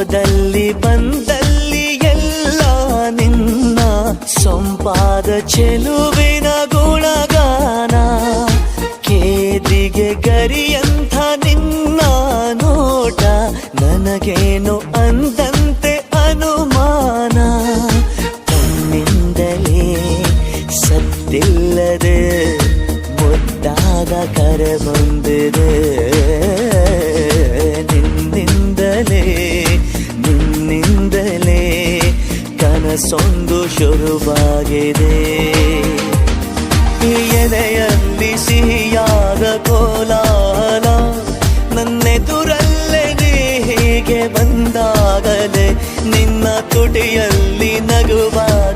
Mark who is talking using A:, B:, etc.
A: ಹೋದಲ್ಲಿ ಬಂದಲ್ಲಿ ಎಲ್ಲ ನಿನ್ನ ಸೊಂಪಾದ ಚೆಲುವಿನ ಗುಣಗಾನ, ಕೇದಿಗೆ ಗರಿಯಂಥ ನಿನ್ನ ನೋಟ ನನಗೇನು ಅಂದಂತೆ ಅನುಮಾನ? ತನ್ನಿಂದಲೇ ಸತ್ತಿಲ್ಲದೆ, ಮುದ್ದಾದ ಕರೆ ಬಂದಿದೆ. ಕನಸೊಂದು ಶುರುವಾಗಿದೆ. ಈ ಎದೆಯಲ್ಲಿ ಸಿಹಿಯಾದ ಕೋಲಾಹಲ ನನ್ನೆದುರಲ್ಲೇ ನೀ ಹೀಗೆ ಬಂದಾಗಲೇ ನಿನ್ನ ತುಟಿಯಲ್ಲಿ ನಗುವಾಗ